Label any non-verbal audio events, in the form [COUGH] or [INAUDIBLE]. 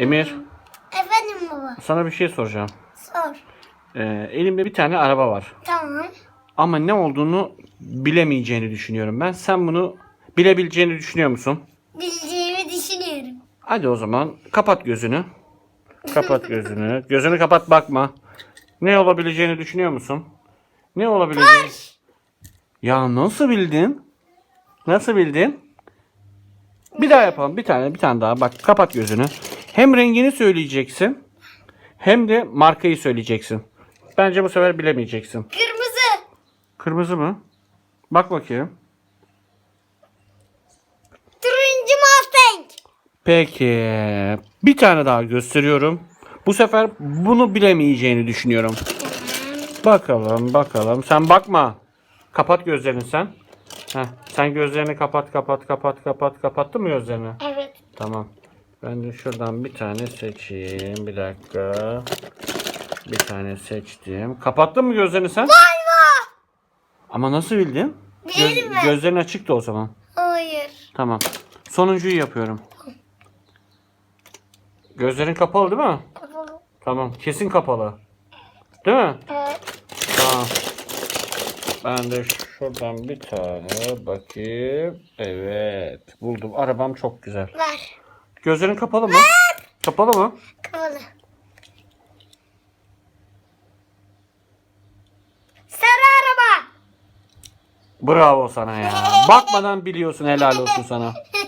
Emir Efendim baba. sana bir şey soracağım. Sor. Ee, elimde bir tane araba var. Tamam. Ama ne olduğunu bilemeyeceğini düşünüyorum ben. Sen bunu bilebileceğini düşünüyor musun? Bileceğimi düşünüyorum. Hadi o zaman kapat gözünü. Kapat gözünü. [LAUGHS] Gözünü kapat bakma. Ne olabileceğini düşünüyor musun? Ne olabileceğini? Ya nasıl bildin? Nasıl bildin? Bir daha yapalım. Bir tane, bir tane daha. Bak kapat gözünü. Hem rengini söyleyeceksin. Hem de markayı söyleyeceksin. Bence bu sefer bilemeyeceksin. Kırmızı. Kırmızı mı? Bak bakayım. Turuncu Mustang. Peki. Bir tane daha gösteriyorum. Bu sefer bunu bilemeyeceğini düşünüyorum. Bakalım bakalım. Sen bakma. Kapat gözlerini sen. Heh, sen gözlerini kapat kapat kapat kapat. Kapattın mı gözlerini? Evet. Tamam. Ben de şuradan bir tane seçeyim. Bir dakika. Bir tane seçtim. Kapattın mı gözlerini sen? Volvo. Ama nasıl bildin? Göz, ben. gözlerin açıktı o zaman. Hayır. Tamam. Sonuncuyu yapıyorum. Gözlerin kapalı değil mi? Tamam. Kesin kapalı. Değil mi? Evet. Tamam. Ben de şuradan bir tane bakayım. Evet. Buldum. Arabam çok güzel. Var. Gözlerin kapalı mı? Kapalı mı? Kapalı. Sarı araba. Bravo sana ya. [LAUGHS] Bakmadan biliyorsun helal olsun sana. [LAUGHS]